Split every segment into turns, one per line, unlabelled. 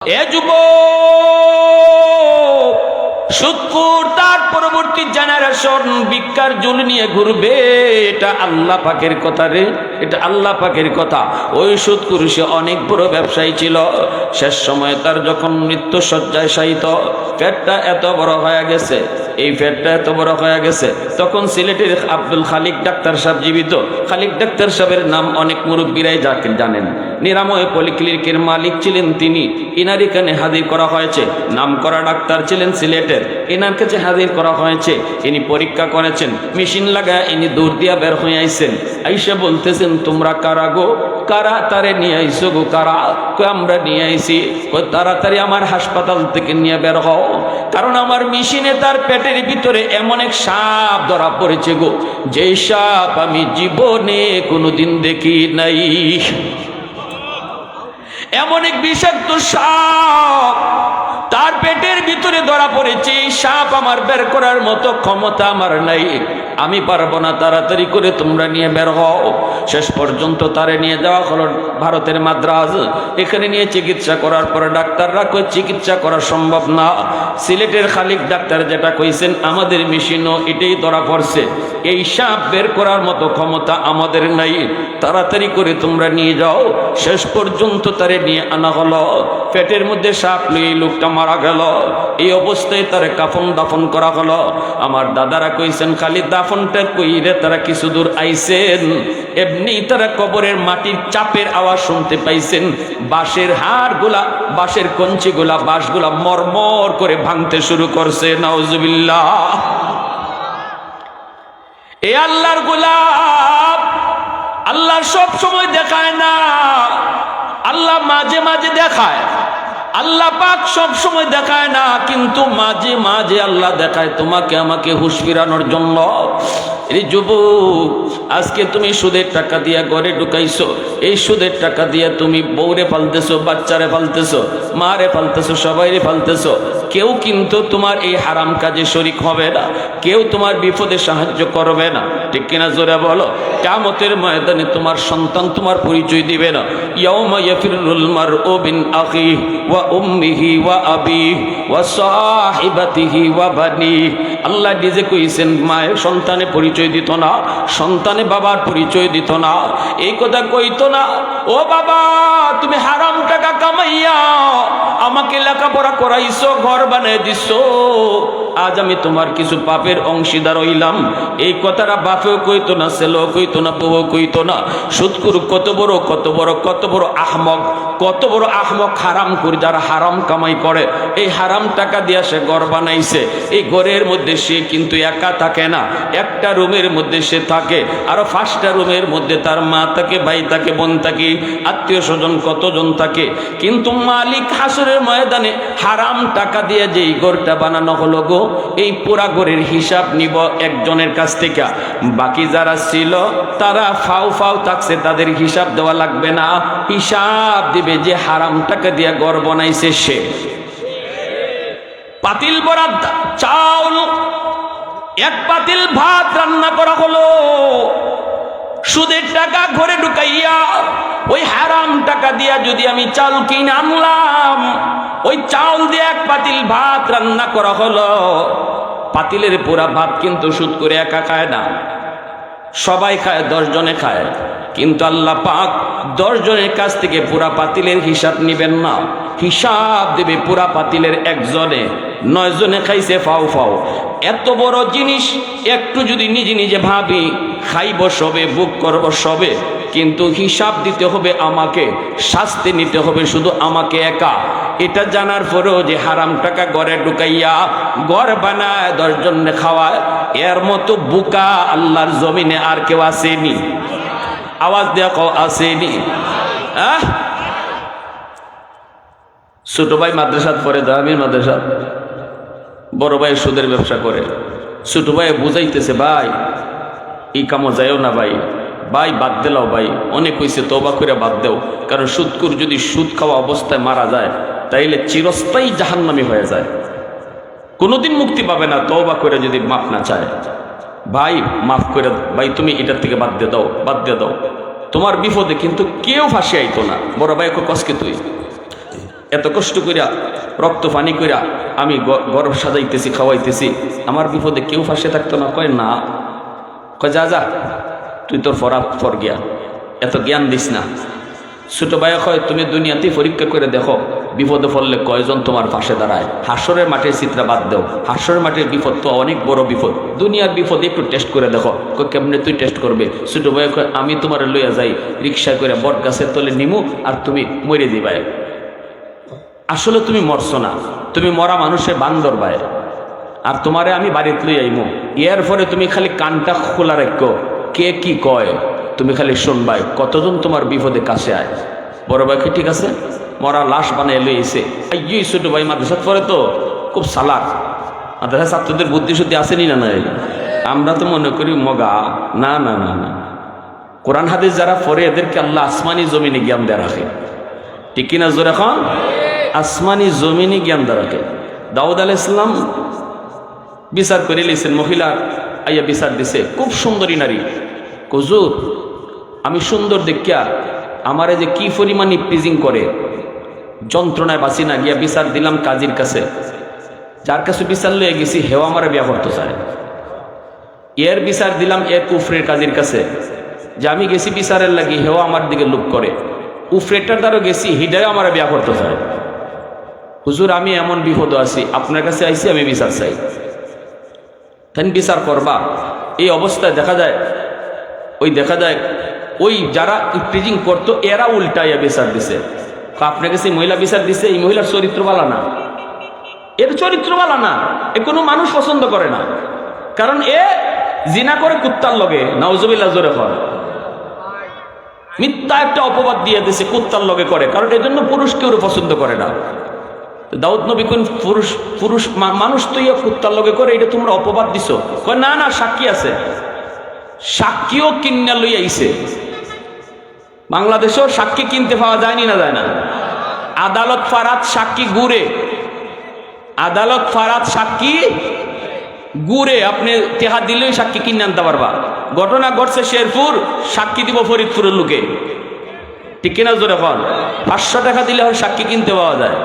এ তার পরবর্তী জেনারেশন নিয়ে ঘুরবে। এটা আল্লাহ পাকের কথা রে, এটা আল্লাহ পাকের কথা। ওই অনেক বড় ব্যবসায়ী ছিল। শেষ সময় তার যখন মৃত্যু শয্যায় শায়িত, পেটটা এত বড় হয়ে গেছে, এই পেটটা এত বড় হয়ে গেছে, তখন সিলেটের আব্দুল খালিক ডাক্তার সাহেব জীবিত। খালিক ডাক্তার সাহেবের নাম অনেক মুরব্বীরাই জানেন। নিরাময় পলিক্লিনিকের মালিক ছিলেন তিনি। ইনার এখানে হাজির করা হয়েছে। নাম করা ডাক্তার ছিলেন সিলেটের। এনার কাছে হাজির করা হয়েছে। ইনি পরীক্ষা করেছেন। মেশিন লাগায় ইনি দূর দিয়া বের হয়ে আইছেন। আইসা বলতেছেন, তোমরা কারা গো? কারা তারে নিয়ে আইসো গো? কারা? আমরা নিয়ে আইসি তাড়াতাড়ি আমার হাসপাতাল থেকে নিয়ে বের হও। কারণ আমার মেশিনে তার পেটের ভিতরে এমন এক সাপ ধরা পড়েছে গো। যেই সাপ আমি জীবনে কোনোদিন দেখি নাই। এমন এক বিষাক্ত সাপ তার পেটের ভিতরে ধরা পড়েছে, এই সাপ আমার বের করার মতো ক্ষমতা আমার নাই। আমি পারব না তাড়াতাড়ি করে তোমরা নিয়ে বের হও। শেষ পর্যন্ত তারে নিয়ে যাওয়া হলো ভারতের মাদ্রাজ। এখানে নিয়ে চিকিৎসা করার পরে ডাক্তাররা কই চিকিৎসা করা সম্ভব না। সিলেটের খালিক ডাক্তার যেটা কইছেন, আমাদের মেশিনও এটাই ধরা পড়ছে। এই সাপ বের করার মতো ক্ষমতা আমাদের নাই। তাড়াতাড়ি করে তোমরা নিয়ে যাও। শেষ পর্যন্ত তারে নিয়ে আনা হলো। পেটের মধ্যে সাপ নিয়ে লোকটা মারা গেল। এই অবস্থায় তারে কাফন দাফন করা হলো। আমার দাদারা কইছেন, খালি দাফনটা কইরে তারা কিছু দূর আইছেন। এমনি তারা কবরের মাটির চাপের আওয়াজ শুনতে পাইছেন। বাঁশের হাড়গুলা, বাঁশের কঞ্চিগুলা, বাঁশগুলা মরমর করে ভাঙতে শুরু করছে। নাউজুবিল্লাহ। এ আল্লাহর গোলাপ, আল্লাহ সব সময় দেখায় না। আল্লাহ মাঝে মাঝে দেখায়। আল্লাহ পাক সব সময় দেখায় না, কিন্তু মাঝে মাঝে আল্লাহ দেখায়, তোমাকে আমাকে হুশ ফিরানোর জন্য। এই যুবক, আজকে তুমি সুদের টাকা দিয়া ঘরে ঢুকাইছো। এই সুদের টাকা দিয়া তুমি বউরে পালতেছো, বাচ্চারে পালতেছো, মারে পালতেছো, সবাইরে পালতেছো। কেউ কিন্তু তোমার এই হারাম কাজে শরিক হবে না। কেউ তোমার বিপদে সাহায্য করবে না। ঠিক কিনা জোরে বলো? কামতের ময়দানে তোমার সন্তান তোমার পরিচয় দিবে না। ইয়াউমা ইয়াফিরুল মারউ আবিহি ওয়া সাহিবাতিহি আল্লাহ নিজে কইছেন, মায়ের সন্তানে পরিচয় দিত না, সন্তানে বাবার পরিচয় দিত না। এই কথা কইত না, ও বাবা, তুমি হারাম টাকা কামাইয়া আমাকে লেখাপড়া করাইছো, ঘর বানিয়ে দিছো। আজ আমি তোমার কিছু পাপের অংশীদার হইলাম। এই কথাটা বাপেও কইতো না, ছেলেও কইতো না, বউও কইতো না। সুৎকুর কত বড় কত বড় কত বড় আহমক, কত বড় আহমক হারাম করে যারা হারাম কামাই করে এই হারাম টাকা দিয়া সে ঘর বানাইছে। এই ঘরের মধ্যে সে কিন্তু একা থাকে না। একটা রুমের মধ্যে সে থাকে। আরও পাঁচটা রুমের মধ্যে তার মা থাকে, ভাই থাকে, বোন থাকে, আত্মীয় স্বজন কতজন থাকে। কিন্তু মালিক হাসরের ময়দানে হারাম টাকা দিয়ে যে এই ঘরটা বানানো হলো গো এই পোড়া ঘরের হিসাব নিব একজনের কাছ থেকে। বাকি যারা ছিল, তারা ফাও ফাও থাকছে, তাদের হিসাব দেওয়া লাগবে না। হিসাব দিবে যে হারাম টাকা দিয়ে গড় বানাইছে সে। পাতিল ভরা চাউল, এক পাতিল ভাত রান্না করা হলো। সুদের টাকা ঘরে ঢুকাইয়া, ওই হারাম টাকা দিয়া যদি আমি চাল কিনে আনলাম, ওই চাউল দিয়ে এক পাতিল ভাত রান্না করা হলো। পাতিলের পুরা ভাত কিন্তু সুদ করে একা খায় না। সবাই খায়, দশ জনে খায়। কিন্তু আল্লাহ পাক দশ জনের কাছ থেকে পুরা পাতিলের হিসাব নিবেন না। হিসাব দেবে পুরা পাতিলের একজনে, নয় জনে খাইছে, ফাও ফাও। এত বড় জিনিস, একটু যদি নিজে নিজে ভাবি খাইব সবে বুক করব সবে। কিন্তু হিসাব দিতে হবে আমাকে, শাস্তি নিতে হবে শুধু আমাকে একা। এটা জানার পরেও যে হারাম টাকা ঘরে ঢুকাইয়া ঘর বানায়, দশজন খাওয়ায়, এর মতো বুকা আল্লাহর জমিনে আর কেউ আসেনি। আওয়াজ দেখো আসেনি। আহ! ছোট ভাই মাদ্রাসাত পড়ে, দামির মাদ্রাসাত। বড় ভাই সুদের ব্যবসা করে। ছোট ভাই বুঝাইতেছে, ভাই এই কামো যায়ও না ভাই। ভাই, বাদ দিলাও ভাই। অনেক হয়েছে তোবা করে বাদ দেও। কারণ সুদকুর যদি সুদ খাওয়া অবস্থায় মারা যায়, তাইলে চিরস্থায়ী জাহান্নামি হয়ে যায়। কোনোদিন মুক্তি পাবে না তওবা করে যদি মাফ না চায়। ভাই, মাফ করে ভাই, তুমি এটার থেকে বাদ দিয়ে দাও, বাদ দিয়ে দাও। তোমার বিপদে কিন্তু কেউ ফাঁসি আইতো না। বড় ভাই কসকে তুই? এত কষ্ট করিয়া রক্ত পানি কইরা আমি গরব সাজাইতেছি, খাওয়াইতেছি। আমার বিপদে কেউ ফাঁসে থাকতো না? কয় না। কয়, যা যা, তুই তোর ফরা, ফর গিয়া এত জ্ঞান দিস না। ছোট ভাই কয়, তুমি দুনিয়াতে পরীক্ষা করে দেখো, বিপদে পড়লে কয়জন তোমার পাশে দাঁড়ায়। হাসরের মাঠের চিত্রা বাদ দেও। হাসরের মাঠের বিপদ তো অনেক বড় বিপদ। দুনিয়ার বিপদে একটু টেস্ট করে দেখো। কেমনে তুই টেস্ট করবে? ছোট ভাই কয়, আমি তোমার লইয়া যাই রিক্সা করে বট গাছের তলে নিমু আর তুমি মরে দিবাই। আসলে তুমি মরছো না। তুমি মরা মানুষের বান্দর বায় আর তোমারে আমি বাড়িতে লই আইমু। এর পরে তুমি খালি কানটা খোলা রাখো। কে কি কয়? তুমি খালি শুনবাই, কতজন তোমার বিপদে কাছে আয়? বড় ভাইকে ঠিক আছে? মরা লাশ বানিয়ে লই এসে এই ছোট ভাই মাদ্রাসাত পরে তো, খুব সালাক। মাদ্রাসা ছাত্রদের বুদ্ধি শুদ্ধি আসেনি না নাই? আমরা তো মনে করি মগা। না না না না। কোরআন হাদিস যারা পড়ে, এদেরকে আল্লাহ আসমানি জমিনে জ্ঞান দেয়া রাখে। ঠিক কিনা জোর এখন আসমানি জমিনি জ্ঞান দেয়া রাখে। দাউদ আলাহ ইসলাম বিচার করে লিছেন মহিলা, আইয়া বিচার দিছে। খুব সুন্দরী নারী। কজুর আমি সুন্দর দেখিয়া আমারে যে কি পরিমাণ ইপ্রিজিং করে, যন্ত্রণায় বাঁচি না, গিয়া বিচার দিলাম কাজীর কাছে। যার কাছে বিচার লয়ে গেছি হেও আমারে বিয়া করতে চায়। এর বিচার দিলাম এ কুফরের কাজীর কাছে। যে আমি গেছি বিচারের লাগি হেও আমার দিকে লুক করে। উফরেটার দ্বারা গেছি হিডায় আমার বিয়া করতে চায়। হুজুর, আমি এমন বিপদ আছি, আপনার কাছে আইছি, আমি বিচার চাই। তেন বিচার করবা। এই অবস্থায় দেখা যায়, ওই দেখা যায়, ওই যারা ইপ্রিজিং করতো, এরা উল্টাইয়া বিচার দিছে। আপনার কাছে মহিলা বিচার দিছে, এই মহিলার চরিত্র বালা না। এর চরিত্র বালা না। এ কোনো মানুষ পছন্দ করে না। কারণ এ জিনা করে কুত্তার লগে, নাউজুবিল্লাহ জোরে হয় মিথ্যা একটা অপবাদ দিয়ে দিছে, কুত্তার লগে করে। কারণ এজন্য পুরুষ কেউ পছন্দ করে না। দাউদ নবী কোন পুরুষ পুরুষ মানুষ তো ইয়া কুত্তার লগে করে, এটা তোমরা অপবাদ দিছো। কয়, না না, সাক্ষী আছে। সাক্ষীও কিনা লই আইছে। বাংলাদেশেও সাক্ষী কিনতে পাওয়া যায়নি না যায় না? আদালত ফারাত সাক্ষী গুড়ে। আদালত ফারাত সাক্ষী গুড়ে। আপনি তেহা দিলেই সাক্ষী কিনে আনতে পারবা। ঘটনা ঘটছে শেরপুর, সাক্ষী দিব ফরিদপুরের লোকে। ঠিক কিনা জোরে কন? পাঁচশো টাকা দিলে হয় সাক্ষী কিনতে পাওয়া যায়।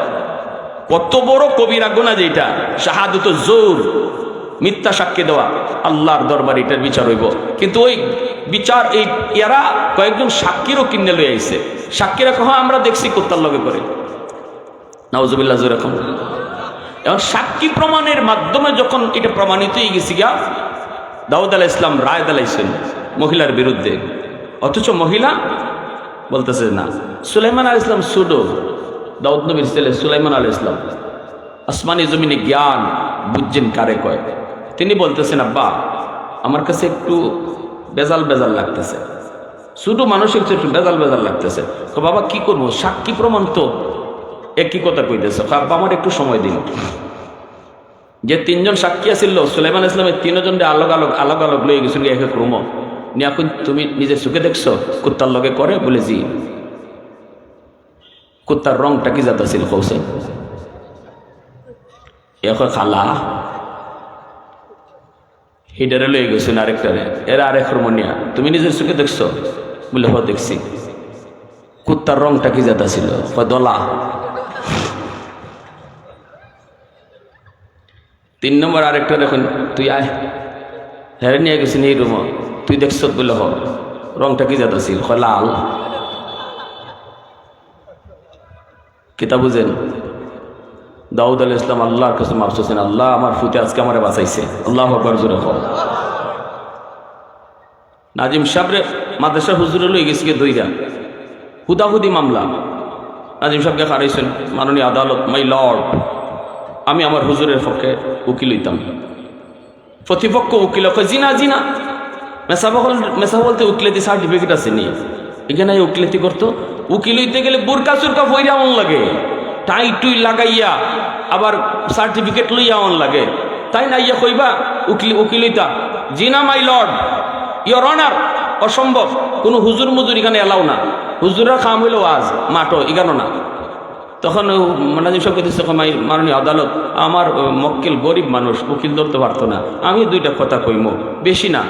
কত বড় কবিরা গোনা যেটা শাহাদত জোর। মিথ্যা সাক্ষী দেওয়া। আল্লাহর দরবার এটার বিচার হইব। কিন্তু ওই বিচার, এই এরা কয়েকজন সাক্ষীরও কিনে লই আইছে। সাক্ষীরা কহ আমরা দেখছি কোত্তার লগে করে। নাউজুবিল্লাহ যেরকম এখন সাক্ষী প্রমাণের মাধ্যমে যখন এটা প্রমাণিত হয়ে গেছি গিয়া, দাউদ আলাহ ইসলাম রায় দালাইছেন মহিলার বিরুদ্ধে। অথচ মহিলা বলতেছে না। সুলাইমান আল ইসলাম সুডো। দাউদ নবীর ছেলে সুলাইমান আল ইসলাম আসমানি জমিনে জ্ঞান, বুঝছেন কারে কয়? তিনি বলতেছেন, আব্বা, আমার কাছে একটু বেজাল বেজাল লাগতেছে। শুধু মানুষের কাছে একটু বেজাল বেজাল লাগতেছে। তো বাবা, কি করব? সাক্ষী প্রমাণ তো একই কথা কইতেছে। আব্বা, আমার একটু সময় দিন। যে তিনজন সাক্ষী আছিল, সুলাইমান ইসলামের তিনজন আলোক আলোক আলোক আলোক লয়ে গেছিল এক এক রুম। এখন তুমি নিজের চোখে দেখছ, কুত্তার লগে করে? বলে, জি। কুত্তার রংটা কি জাত ছিল কৌশল এখন খালা। হিডারে লয়ে গেছেন আরেকটারে। এরা আরেক রমনিয়া তুমি নিজের চোখে দেখছ? বলে, হ, দেখছি। কুত্তার রংটা কি জাতা ছিল? দলা। তিন নম্বর আরেকটা দেখুন, তুই আয়। হ্যাঁ নিয়ে গেছিস এই রুম। তুই দেখছ? বলে, হ। রংটা কি জাতা ছিল? লাল। কিতা বুঝেন দাউদ আল ইসলাম আল্লাহর কাছে মাফ চাচ্ছেন আল্লাহ আমার ফুতে আজকে আমারে বাঁচাইছে। আল্লাহ আকবর জোরে হোক নাজিম সাহেবরে মাদ্রাসা হুজুরে লই গেছে দইরা। হুদাহুদি মামলা। নাজিম সাহেবকে হারাইছেন, মাননীয় আদালত, মাই লর্ড, আমি আমার হুজুরের পক্ষে উকিল হইতাম। প্রতিপক্ষ উকিল জিনা জিনা। মেসা বল মেসা বলতে উকিলেতি সার্টিফিকেট আছে নি, এখানে উকিলেতি করতো? উকিল হইতে গেলে বুরকা চুরকা ফইরা এমন লাগে। টাই টুই লাগাইয়া আবার সার্টিফিকেট লইয়া এমন লাগে। তাই না ইয়া কইবা, উকিল উকিল হইতা জিনা মাই লর্ড ইয়র অনার, অসম্ভব, কোনো হুজুর মুজুর এখানে এলাও না। হুজুরের কাম হইল আজ মাটো এগানো না। তখন নাজিম সাহেব কইতেছে মাই মাননীয় আদালত, আমার মক্কেল গরিব মানুষ, উকিল ধরতে পারতো না, আমি দুইটা কথা কইমো, বেশি না।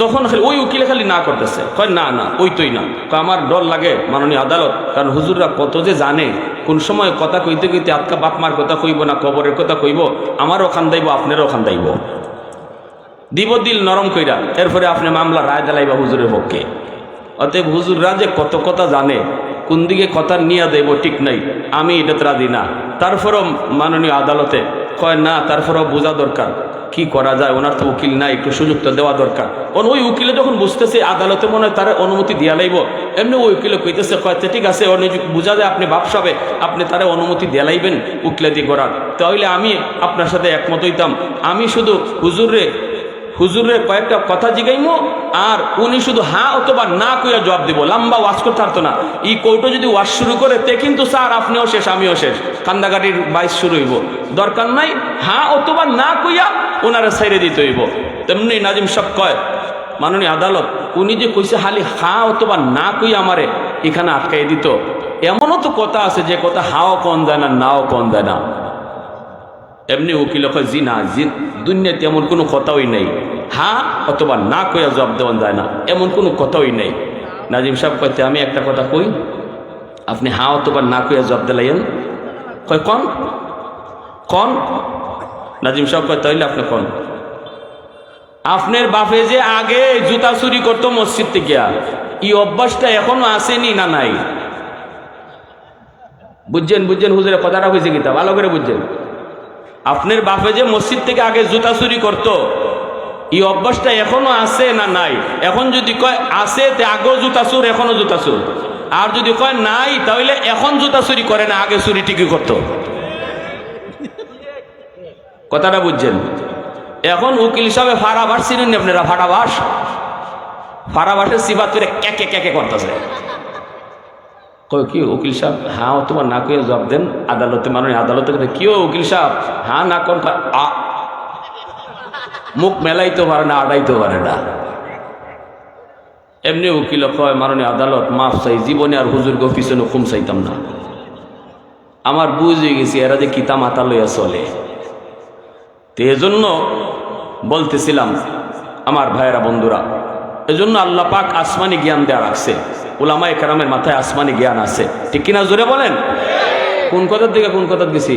তখন খালি ওই উকিলে খালি না করতেছে। কয়, না না ওই তোই না আমার ডর লাগে মাননীয় আদালত, কারণ হুজুররা কত যে জানে, কোন সময় কথা কইতে কইতে আজকা বাপ মার কথা কইব না, কবরের কথা কইব, আমারও খান দাইব আপনারও খান দাইব দিব দিল নরম কইরা, এরপরে আপনি মামলা রায় দিলাইবা হুজুরের পক্ষে। অতএব হুজুররা যে কত কথা জানে, কোন দিকে কথা নিয়ে দেব ঠিক নাই, আমি এটাতে রাজি না। তারপরও মাননীয় আদালতে কয়, না, তারপরেও বোঝা দরকার, কি করা যায়? ওনার তো উকিল নাই, একটু সুযোগ তো দেওয়া দরকার। ওই উকিলে যখন বুঝতেছে, আদালতে মনে হয় তার অনুমতি দিয়া লাইব। এমনি ওই উকিলে কইতেছে কয়েছে ঠিক আছে বোঝা যায়, আপনি বাপসাবে আপনি তারা অনুমতি দিয়া লাইবেন উকিলাদি করার তাহলে আমি আপনার সাথে একমত হইতাম। আমি শুধু হুজুরে হুজুরের কয়েকটা কথা জিগাইমো, আর উনি শুধু হ্যাঁ অথবা না কইয়া জবাব দিব। লম্বা ওয়াশ করতে পারতো না। এই কৌটো যদি ওয়াশ শুরু করে, তে কিন্তু স্যার আপনিও শেষ, আমিও শেষ। কান্দাগাড়ির বাইশ শুরু হইব। দরকার নাই হ্যাঁ অথবা না কইয়া ওনারা সাইরে দিতে হইব। তেমনি নাজিম সব কয় মাননীয় আদালত, উনি যে কইছে হালি হ্যাঁ অথবা না কই আমারে এখানে আটকাই দিত, এমনও তো কথা আছে যে কথা হাও কন দেয় না, নাও কন দেয় না। এমনি উকিল কয়, জি না, জি, দুনিয়াতে এমন কোনো কথাই নেই। হা অথবা না কইয়া জবাব দেওয়া যায় না, এমন কোনো কথাই নেই। নাজিম সাহেব কইতে, আমি একটা কথা কই, আপনি হ্যাঁ অথবা না কইয়া জবাব দিলাইন কয়, কন? কন? নাজিম সাহেব কয়, তাইলে আপনি কন? আপনার বাপে যে আগে জুতা চুরি করতো মসজিদ থেকে, এই অভ্যাসটা এখনও আসেনি না নাই? বুঝছেন বুঝছেন হুজুরে, কথাটা হয়েছে কিতা? ভালো করে বুঝছেন। আপনার বাপে যে মসজিদ থেকে আগে জুতা চুরি করতো, এই অভ্যাসটা এখনও আছে না নাই? এখন যদি কয়, আছে, তে আগেও জুতা চুর, এখনও জুতা চুর। আর যদি কয়, নাই, তাহলে এখন জুতা চুরি করে না, আগে চুরি টিকি করতো। কথাটা বুঝছেন? এখন উকিল হিসাবে ফাড়াবাস চিনেন নি আপনারা ফাড়াবাস ফাড়াবাসের সিবাত করে ক্যাকে ক্যাকে করতেছে। কয়, কি উকিল সাহেব? হ্যাঁ তোমার না কয়ে জবাব দেন। আদালতে মানে আদালতে কি উকিল সাহেব? হ্যাঁ না কোন মুখ মেলাইতে পারে না, আড়াইতে পারে না। এমনি উকিল কয় মারণে আদালত, মাফ চাই, জীবনে আর হুজুর গো পিছনে হুকুম চাইতাম না। আমার বুঝ হয়ে গেছি, এরা যে কিতা মাথা লইয়া চলে। তো এজন্য বলতেছিলাম, আমার ভাইয়েরা, বন্ধুরা, এজন্য আল্লাহ পাক আসমানি জ্ঞান দেওয়া রাখছে। ওলামা একরামের মাথায় আসমানি জ্ঞান আছে। ঠিক কিনা জোরে বলেন? কোন কথার দিকে কোন কথার গেছি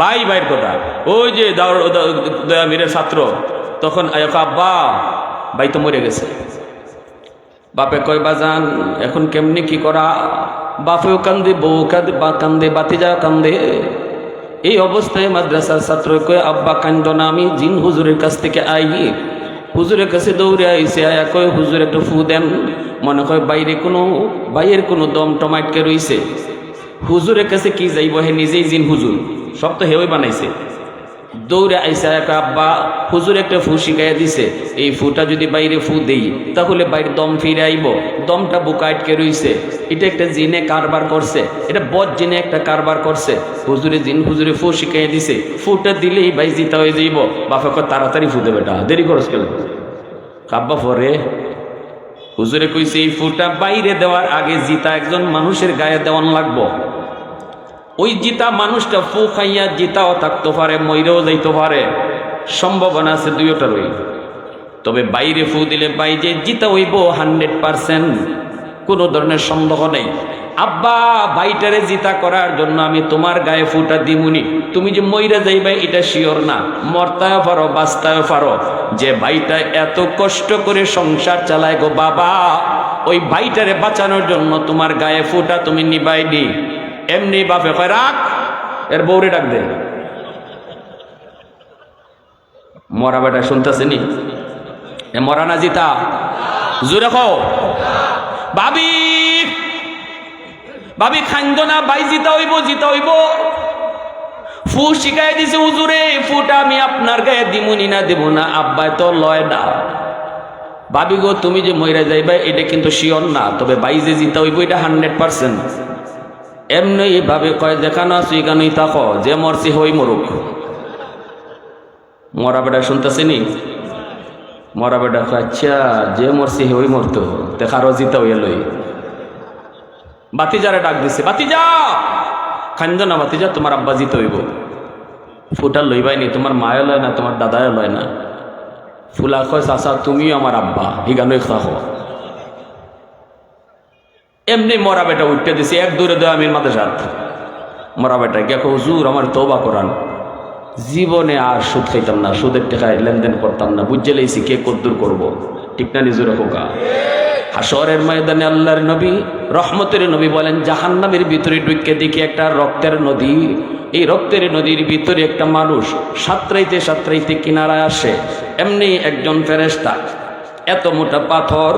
ভাই, ভাইয়ের কথা। ওই যে দয়া মীরের ছাত্র, তখন আব্বা, ভাই তো মরে গেছে। বাপে কয়, বাজান, এখন কেমনি কি করা? বাপেও কান্দে বউ কান্দে বা কান্দে বাতি যা কান্দে। এই অবস্থায় মাদ্রাসার ছাত্র কয়ে আব্বা কাণ্ড না আমি জিন হুজুরের কাছ থেকে আই হুজুরের কাছে দৌড়ে আইসে আয়া কয়ে, হুজুর, একটু ফু দেন। মনে হয় বাইরে কোনো বাইয়ের কোনো দম টমাটকে রইছে। হুজুরের কাছে কি যাইব? হে, নিজেই জিন হুজুর। সব তো হেওই বানাইছে। দৌড়ে আইসা এক আব্বা, হুজুর একটা ফু শিখাইয়া দিছে। এই ফুটা যদি বাইরে ফু দেই, তাহলে বাইরে দম ফিরে আইব। দমটা বুকা আটকে রইছে। এটা একটা জিনে কারবার করছে। এটা বদ জিনে একটা কারবার করছে। হুজুরে জিন হুজুরে ফু শিখাইয়া দিছে। ফুটা দিলেই ভাই জিতা হয়ে যাইব। বাপা তাড়াতাড়ি ফুটে বেটা। দেরি করস কেন? কাব্বা পরে হুজুরে কইছে, এই ফুটা বাইরে দেওয়ার আগে জিতা একজন মানুষের গায়ে দেওয়ান লাগবো। ওই জিতা মানুষটা ফু খাইয়া জিতাও থাকতে পারে ময়রেও যাইতে পারে। সম্ভাবনা আছে দুইটারই তবে বাইরে ফু দিলে বাইরে জিতা হইব হান্ড্রেড পারসেন্ট কোনো ধরনের সন্দেহ নেই। আব্বা বাইটারে জিতা করার জন্য আমি তোমার গায়ে ফুটা দিমুনি। তুমি যে মইরা যাইবে এটা শিওর না। মরতায় পারো বাঁচতায় পারো। যে ভাইটা এত কষ্ট করে সংসার চালায় গো বাবা, ওই ভাইটারে বাঁচানোর জন্য তোমার গায়ে ফুটা তুমি নিবাই দি এমনি বাপে কয়, রাখ, এর বৌরে ডাক দে। মরা বেটা শুনতেছেনি? এ মরা না জিতা? জুড়ে কও। ভাবি ভাবি খাইন্দ না বাই জিতা হইব জিতা হইব। ফু শিখাই দিছে হুজুরে, ফুটা আমি আপনার গায়ে দিমুনি না, দেব না, আব্বাই তো লয় না। ভাবি গো, তুমি যে মইরা যাইবা, এটা কিন্তু শিওর না, তবে বাই যে জিতা হইব, এটা হান্ড্রেড পার্সেন্ট। এমনি এইভাবে কয় দেখানো আছো, এখানেই থাকো, যে মরছি, হই মরুক। মরা বেটা শুনতেছিনি? মরা বেটা আচ্ছা যে মরছি হই মরতো দেখারও জিতা হইয়া লই। বাতিজারে ডাক দিছে, বাতিজা! খান্দ না বাতিজা, তোমার আব্বা জিতে হইব। ফুটার লইবাই নি, তোমার মায়ও লয় না, তোমার দাদাও লয় না। ফুলা কয়, চাচা, তুমিও আমার আব্বা হিগানোই খাহ এমনি মরা বেটা উঠতে দিছি, এক দূরে দেওয়া মাথা সাত মরা বেটা কে হুজুর, আমার তৌবা করান। জীবনে আর সুদ খাইতাম না, সুদের টাকায় লেনদেন করতাম না। বুঝে লেছি কে কদ্দুর করব। ঠিক না নিজের হোকা হাসরের ময়দানে আল্লাহর নবী, রহমতের নবী বলেন, জাহান্নামের ভিতরে ঢুকে দেখি একটা রক্তের নদী। এই রক্তের নদীর ভিতরে একটা মানুষ সাঁতরাইতে সাঁতরাইতে কিনারায় আসে। এমনি একজন ফেরেস্তা এত মোটা পাথর,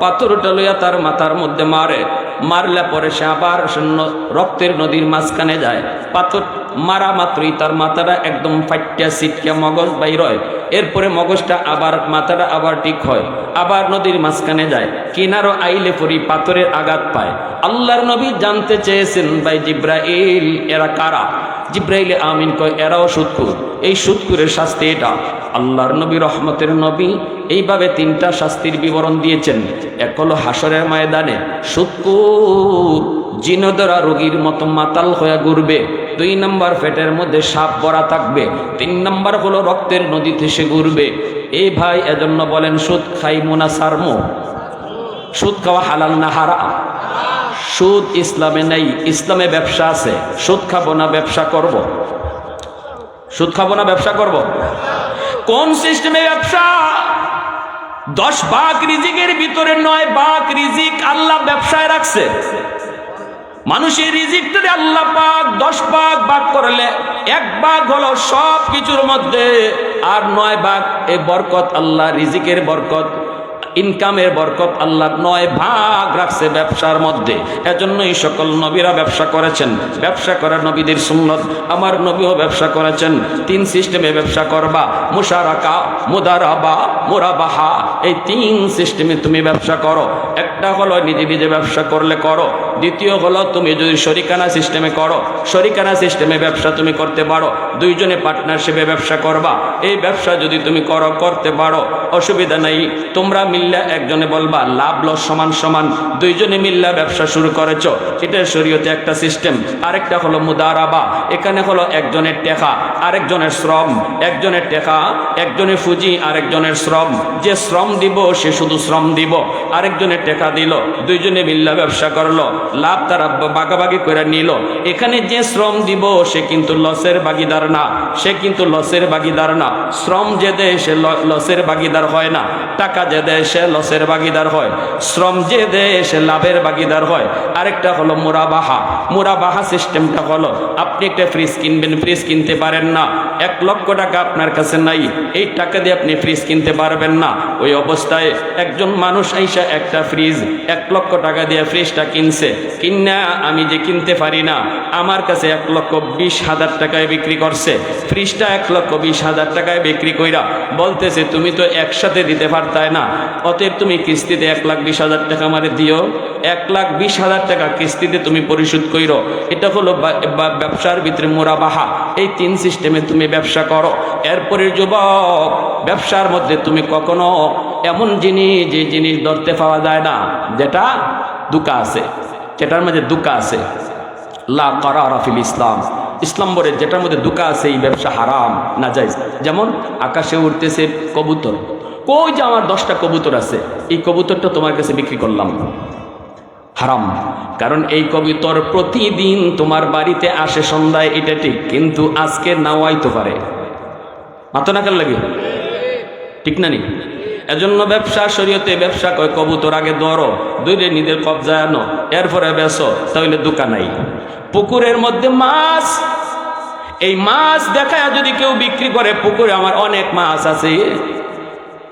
পাথরটা লইয়া তার মাথার মধ্যে মারে। মারলে পরে সে আবার রক্তের নদীর মাঝখানে যায়। পাথর মারা মাত্রই তার মাথাটা একদম ফাইটিয়া সিটকিয়া মগজ বাইর হয়। এরপরে মগজটা আবার, মাথাটা আবার ঠিক হয়। আবার নদীর মাঝখানে যায়। কিনারও আইলে পরি পাথরের আঘাত পায়। আল্লাহর নবী জানতে চেয়েছেন, ভাই জিব্রাইল, এরা কারা? জিব্রাইলে আমিন কয়, এরাও সুৎকুর এই সুৎকুরের শাস্তি এটা। আল্লাহর নবী রহমতের নবী এইভাবে তিনটা শাস্তির বিবরণ দিয়েছেন। এক হলো হাসরের ময়দানে সুৎকুর জিনদরা রোগীর মতো মাতাল হয়ে ঘুরবে। দুই নম্বর পেটের মধ্যে সাপ ভরা থাকবে। তিন নম্বর হলো রক্তের নদীতে সে ঘুরবে। এই ভাই এজন্য বলেন, সুদ খাই মোনা সারমো সুদ খাওয়া হালাল না হারা সুদ ইসলামে নেই, ইসলামে ব্যবসা আছে। সুদ খাব না, ব্যবসা করব। সুদ খাব না, ব্যবসা করব। কোন সিস্টেমে ব্যবসা? দশ বাঘ রিজিকের ভিতরে নয় বাঘ রিজিক আল্লাহ ব্যবসায় রাখছে। মানুষের রিজিকটারে আল্লাহ পাক দশ ভাগ ভাগ করলে, এক ভাগ হলো সব কিছুর মধ্যে আর নয় ভাগ এই বরকত, আল্লাহ রিজিকের বরকত। ইনকামের বরকত আল্লাহ নয় ভাগ রাখছে ব্যবসার মধ্যে। এজন্যই সকল নবীরা ব্যবসা করেছেন। ব্যবসা করার নবীদের সুন্নত। আমার নবীও ব্যবসা করেছেন। তিন সিস্টেমে ব্যবসা করবা। মুশারাকা, মুদারাবা, মুরাবাহা, এই তিন সিস্টেমে তুমি ব্যবসা করো। একটা হলো নিজে নিজে ব্যবসা করলে করো। দ্বিতীয় হলো তুমি যদি শরিকানা সিস্টেমে করো, শরিকানা সিস্টেমে ব্যবসা তুমি করতে পারো। দুইজনে পার্টনারশিপে ব্যবসা করবা। এই ব্যবসা যদি তুমি করো, করতে পারো। অসুবিধা নেই। তোমরা মিল্লা একজনে বলবা, লাভ লস সমান সমান, দুইজনে মিল্লা ব্যবসা শুরু করেছ। এটা শরীয়তে একটা সিস্টেম আরেকটা হলো মুদারাবা, এখানে হলো একজনের টেকা, আরেকজনের শ্রম, একজনের টেকা একজনের ফুজি, আরেকজনের শ্রম। যে শ্রম দিব, সে শুধু শ্রম দিব। আরেকজনের টেকা দিল, দুইজনে মিল্লা ব্যবসা করল, লাভ তারা বাগাবাগি করে নিল। এখানে যে শ্রম দিব, সে কিন্তু লসের ভাগিদার না, সে কিন্তু লসের ভাগিদার না। শ্রম যে দেয়, সে লসের ভাগিদার হয় না। টাকা যে দেয় লসের ভাগিদার হয়, শ্রম যে দেয় সে লাভের ভাগিদার হয়, আরেকটা হলো মুরাবাহা। মুরাবাহা সিস্টেমটা হলো, আপনি একটা ফ্রিজ কিনবেন, ফ্রিজ কিনতে পারেন না। এক লক্ষ টাকা আপনার কাছে নাই, এই টাকা দিয়ে আপনি ফ্রিজ কিনতে পারবেন না। ওই অবস্থায় একজন মানুষ আইসা একটা ফ্রিজ, এক লক্ষ টাকা দিয়ে ফ্রিজটা কিনছে। কিনা আমি যে কিনতে পারি না, আমার কাছে এক লক্ষ বিশ হাজার টাকায় বিক্রি করছে। ফ্রিজটা এক লক্ষ বিশ হাজার টাকায় বিক্রি কইরা বলতেছে, তুমি তো একসাথে দিতে পারতায় না। অতএব তুমি কিস্তিতে এক লাখ বিশ হাজার টাকা আমারে দিও। এক লাখ বিশ হাজার টাকা কিস্তিতে তুমি পরিশোধ করো এটা হলো ব্যবসার ভিতরে মোরাবাহা। এই তিন সিস্টেমে তুমি ব্যবসা করো। এরপরে যুবক, ব্যবসার মধ্যে তুমি কখনো এমন জিনিস, যে জিনিস ধরতে পাওয়া যায় না, যেটা দুকা আছে। যেটার মধ্যে দুকা আছে। লা করারাফিল ইসলাম। ইসলাম বলে যেটার মধ্যে দুকা আছে, এই ব্যবসা হারাম না যায় যেমন আকাশে উঠতেছে কবুতর। কই যে আমার দশটা কবুতর আছে? এই কবুতরটা তোমার কাছে বিক্রি করলাম। হারাম। কারণ এই কবিতর প্রতিদিন তোমার বাড়িতে আসে সন্ধ্যায়, এটা ঠিক, কিন্তু আজকে নাও আইতে পারে। মাথা নাকার লাগে? ঠিক না নি? এজন্য ব্যবসা, শরীয়তে ব্যবসা কয়, কবুতর আগে ধরো দুইরে নিজের কবজায় আনো, এরপরে বেসো তাহলে দোকান নাই। পুকুরের মধ্যে মাছ, এই মাছ দেখায় যদি কেউ বিক্রি করে, পুকুরে আমার অনেক মাছ আছে।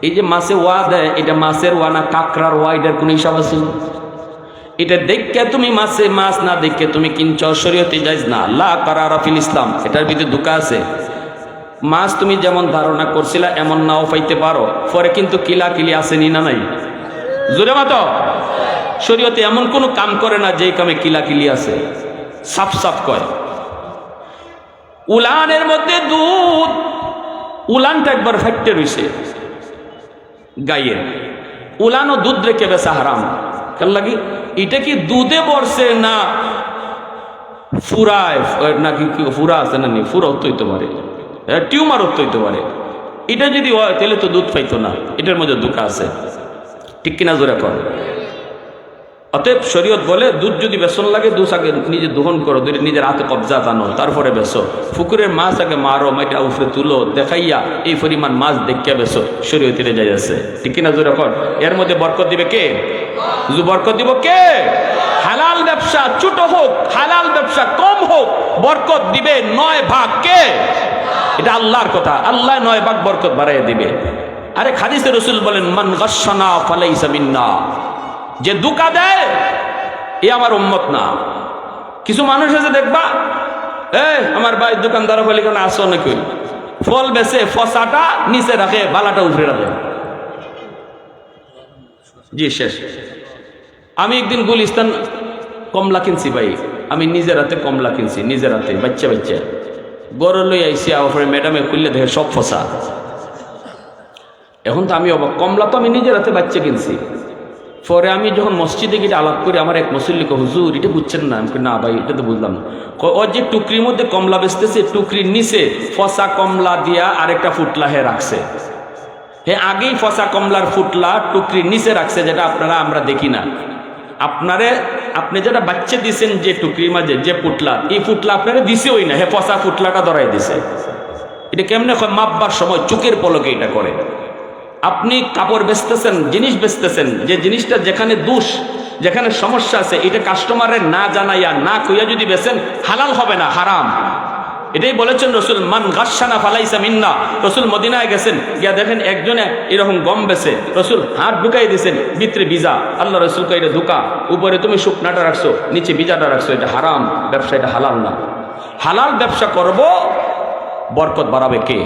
এই যে মাছে ওয়া দেয় এটা মাছের ওয়া না কাঁকড়ার ওয়া এটার কোনো হিসাব আছে? এটা দেখে তুমি মাছে মাছ, না দেখে তুমি কিনছ, শরীয়তে যাইজ না। লা করা রফিল ইসলাম, এটার ভিতরে দুকা আছে। মাছ তুমি যেমন ধারণা করছিলা, এমন নাও পাইতে পারো। পরে কিন্তু কিলা কিলি আসেনি না নাই? জোরে মাতো? শরীয়তে এমন কোনো কাম করে না, যেই কামে কিলা কিলি আছে। সাফ সাফ কয়। উলানের মধ্যে দুধ, উলানটা একবার ফ্যাক্টে রয়েছে গাইয়ের উলানো দুধ রেখে বেসা হারাম। কেন লাগি? এটা কি দুধে বসছে না ফুরায় নাকি ফুরা আছে না নি? ফুরা হইতে পারে। টিউমার হইতে পারে। এটা যদি হয়, তাহলে তো দুধ পাইতো না। এটার মধ্যে দুঃখ আছে। ঠিক কিনা জোরে কর অতএব শরীয়ত বলে, দুধ যদি বেসন লাগে, দুধ আগে নিজে দহন করো দুধ নিজের হাতে কবজা টানো, তারপরে বেসো। পুকুরের মাছ আগে মারো, মাইটা উফরে তুলো, দেখাইয়া এই পরিমাণ মাছ দেখিয়া বেসো শরীয়তিরে যাই আছে ঠিক কিনা জোরে কর? এর মধ্যে বরকত দিবে কে? বরকত দিব কে? হালাল ব্যবসা ছোট হোক, হালাল ব্যবসা কম হোক, বরকত দিবে নয় ভাগ কে? এটা আল্লাহর কথা, আল্লাহ নয় ভাগ বরকত বাড়াইয়া দিবে। আরে খাদিসে রসুল বলেন, মান গসানা ফালাইসা মিন্না। যে দুকা দেয়, এ আমার উম্মত না। কিছু মানুষ আছে দেখবা এ আমার ভাই দোকানদার বলে কেন আসো নাকি? ফল বেছে, ফসাটা নিচে রাখে, বালাটা উপরে রাখে। জি, শেষ। আমি একদিন গুলিস্তান কমলা কিনছি ভাই। আমি নিজের হাতে কমলা কিনছি নিজের হাতে বাচ্চা বাচ্চা। গড় লই আইসি আবার ম্যাডামে খুললে দেখে সব ফসা। এখন তো আমি অবাক, কমলা তো আমি নিজের হাতে বাচ্চা কিনছি। পরে আমি যখন মসজিদে গিয়ে আলাপ করি আমার এক মুসল্লিকে হুজুর এটা বুঝছেন না? আমি না ভাই এটা তো বুঝলাম না। কয়, ও যে টুকরির মধ্যে কমলা বেচতেছে টুকরির নিচে ফসা কমলা দিয়া আরেকটা ফুটলা হে রাখছে। হে আগেই ফসা কমলার ফুটলা টুকরির নিচে রাখছে যেটা আপনারা আমরা দেখি না। আপনারে আপনি যেটা বাচ্চা দিছেন যে টুকরির মাঝে যে ফুটলা এই ফুটলা আপনারা দিছেওই না। হে ফসা ফুটলাটা ধরাই দিছে। এটা কেমনে হয়? মাপবার সময় চোখের পলকে এটা করে। আপনি কাপড় বেচতেছেন, জিনিস বেচতেছেন, যে জিনিসটা যেখানে দোষ, যেখানে সমস্যা আছে, এটা কাস্টমারের না জানাইয়া, না কইয়া যদি বেচেন, হালাল হবে না, হারাম। এটাই বলেছেন রসুল, মান গাসানা ফালাইসা মিন্না। রসুল মদিনায় গেছেন, গিয়া দেখেন একজনে এরকম গম বেছে রসুল হাত ঢুকাই দিয়েছেন ভিতরে বিজা আল্লাহ রসুল এটা ঢুকা উপরে তুমি শুকনাটা রাখছো, নিচে বিজাটা রাখছো, এটা হারাম, ব্যবসা এটা হালাল না। হালাল ব্যবসা করব, বরকত বাড়াবে কে?